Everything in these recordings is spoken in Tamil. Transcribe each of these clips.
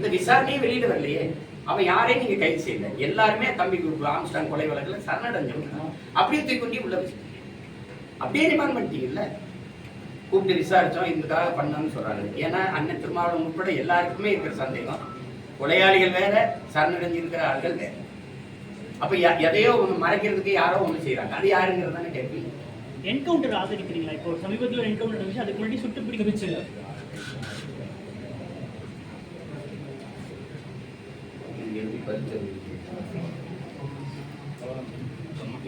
இந்த விசாரணையே வெளியில வரலையே. அவன் யாரையும் நீங்க கைது செய்யல? எல்லாருமே தம்பி ஆம்ஸ்டாங் கொலை வழக்கில் சரணடைஞ்சவங்க. அப்படியே தூக்கி கொண்டு உள்ள வச்சு. அப்படியே ரிமாண்ட் பண்ணிட்டீங்கல்ல? கூப்பிட்டு விசாரிச்சோம் இதுக்காக பண்ணோம்னு சொல்றாங்க. ஏன்னா அண்ணன் திருமாவளவன் உட்பட எல்லாருக்குமே இருக்கிற சந்தேகம். கொலையாளிகள் வேற சரணடைஞ்சிருக்கிற ஆள்கள் வேற. அப்ப எதையோ ஒன்று மறைக்கிறதுக்கு யாரோ ஒன்று செய்யறாங்க அது யாருங்கிறது தானே கேள்வி என்கவுண்டர் ஆதரிக்கிறீங்களா இப்போ? சமீபத்தில் ஒரு என்கவுண்டர் நடந்துச்சு. அதுக்கு முன்னாடி சுட்டு பிடிக்க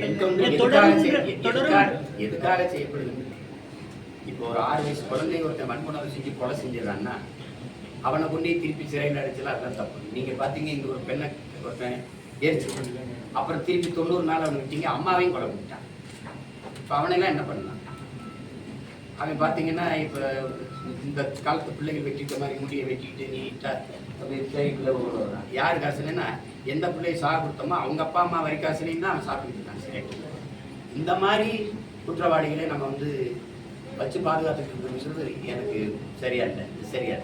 என்கவுண்டர் இல்ல, எதுக்காக செய்யப்படுது? இப்போ ஒரு ஆறு வயசு குழந்தை ஒருத்தன் வன்கொடுமை செஞ்சு கொலை செஞ்சிடறான்னா அவனை கொண்டு திருப்பி சிறையில் அடைச்சலாம் அதெல்லாம் தப்பு. நீங்க பாத்தீங்க இங்க ஒரு பெண்ணை ஒருத்தன் எரிச்சு அப்புறம் திருப்பி தொண்ணூறு நாள் அவனை விட்டீங்க அம்மாவையும் கொலை பண்ணிட்டான். இப்போ அவனெல்லாம் என்ன பண்ணலாம்? அவன் பார்த்தீங்கன்னா இப்போ இந்த காலத்து பிள்ளைகள் வெட்டிட்ட மாதிரி முடியை வெட்டிட்டு நீட்டா அப்படியே கைக்குள்ள வரான் யார் காசுலன்னா எந்த பிள்ளையை சாக கொடுத்தோமோ அவங்க அப்பா அம்மா வரி காசுலையும் தான் அவன் சாப்பிட்டு இருக்கான். சரி இந்த மாதிரி குற்றவாளிகளை நம்ம வந்து வச்சு பாதுகாத்துட்டு இருக்கணும்னு சொல்றது எனக்கு சரியா இல்லை. சரியா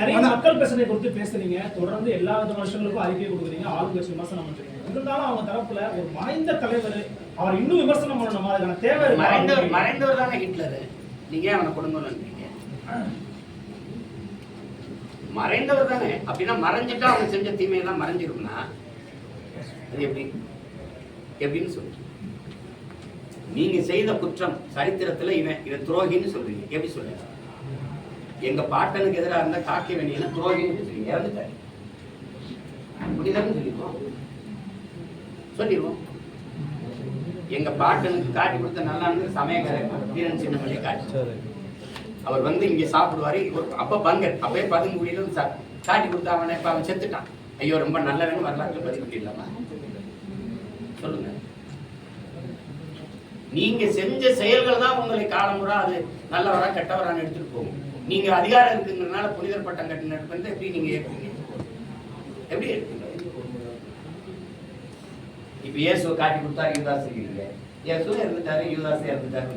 நிறைய மக்கள் பிரச்சனை குறித்து பேசுறீங்க தொடர்ந்து எல்லா விதமான விஷயங்களுக்கும் அறிக்கை கொடுக்குறீங்க. ஆளுங்கட்சி விமர்சனம் பண்றீங்க. இருந்தாலும் அவங்க தரப்புல ஒரு மறைந்த தலைவர் அவர் இன்னும் விமர்சனம் பண்ணணும். அதுக்கான தேவை? மறைந்தவர் மறைந்தவர் தானே ஹிட்லர். நீங்க ஏன் அவனை கொடுங்கன்னு மறைந்தவர் தானே. அப்படின்னா மறைஞ்சிட்டா அவங்க செஞ்ச தீமையெல்லாம் மறைஞ்சிருக்கும்னா அது எப்படி? எப்படின்னு சொல்றீங்க. நீங்க செய்த குற்றம் சரித்திரத்துல இவன் இவன் துரோகின்னு சொல்றீங்க. எப்படி சொல்றீங்க? எங்க பாட்டனுக்கு எதிராக இருந்தா காக்க வேண்டியது துரோகின்னு சொல்றீங்க இறந்துட்டாரு. புனிதர்னு சொல்லிடுவோம். சொல்லிடுவோம். எங்க பாட்டனுக்கு காட்டி கொடுத்த நல்லா சமயக்காரன் வீரன் சின்னமல்லி காட்டி. அவர் வந்து இங்க சாப்பிடுவாரு. ஒரு அப்ப பங்கர் அப்பவே பதுங்குடியில காட்டி கொடுத்த அவனை இப்ப அவன் செத்துட்டான். ஐயோ ரொம்ப நல்லவன் வரலாற்று பதிவு பண்ணிடலாமா சொல்லுங்க. நீங்க செஞ்ச செயல்கள் தான் உங்களை காலமுறை அது நல்லவரா கெட்டவரான்னு எடுத்துட்டு போகும். நீங்க அதிகாரம் இருக்குங்கிறதுனால புனிதர் பட்டம் கட்டின வந்து எப்படி நீங்க எப்படி ஏற்பீங்க இப்ப இயேசுவை காட்டி கொடுத்தா யூதாஸ் இருக்கீங்க இயேசு இறந்துட்டாரு யூதாஸ் இறந்துட்டாரு.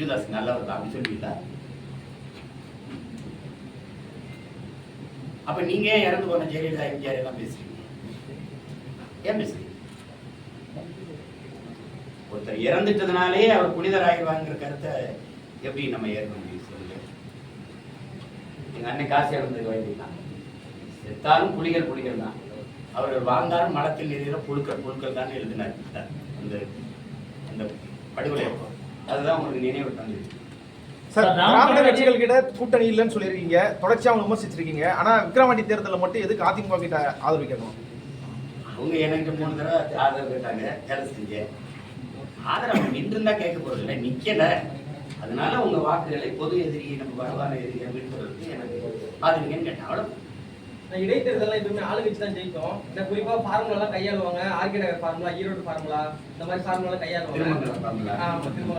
யூதாஸ் நல்லவர் தான் அப்படி சொல்லுவீங்களா அப்ப நீங்க ஏன் இறந்து போன ஜெயலலிதா எம்ஜிஆர் எல்லாம் பேசுறீங்க? ஏன் பேசுறீங்க? ஒருத்தர் இறந்துட்டதுனாலே அவர் புனிதர் கருத்தை எப்படி நம்ம ஏற்க முடியும் சொல்லுங்க எங்க அண்ணன் காசு இறந்து வேண்டியதுதான் செத்தாலும் புலிகள் புலிகள் தான். அவர் வாழ்ந்தாலும் மலத்தில் எதிர புழுக்கள் புழுக்கள் தான் எழுதினார். அந்த அந்த படுகொலை அப்போ. அதுதான் உங்களுக்கு நினைவு தந்தது. சார் திராவிட கட்சிகள் கிட்ட கூட்டணி இல்லைன்னு சொல்லியிருக்கீங்க. தொடர்ச்சியா அவங்க விமர்சிச்சிருக்கீங்க. ஆனா விக்ரவாண்டி தேர்தலில் மட்டும் எதுக்கு அதிமுக கிட்ட ஆதரிக்கணும் அவங்க எனக்கு மூணு தடவை ஆதரவு கேட்டாங்க வேலை செஞ்சேன் ஆதரவு நின்றுந்தா கேட்க போறது இல்லை நிக்கல. அதனால உங்க வாக்குகளை பொது எதிரி நம்ம பரவான எதிரி அப்படின்னு சொல்றதுக்கு எனக்கு ஆதரிங்கன்னு கேட்டேன் இடைத்தேர்தலாம் எப்பவுமே ஆளுங்கட்சி தான் ஜெயிக்கும் இந்த குறிப்பா ஃபார்முலா எல்லாம் கையாளுவாங்க. RK Nagar formula Erode formula இந்த மாதிரி ஃபார்முலா கையாளுவாங்க.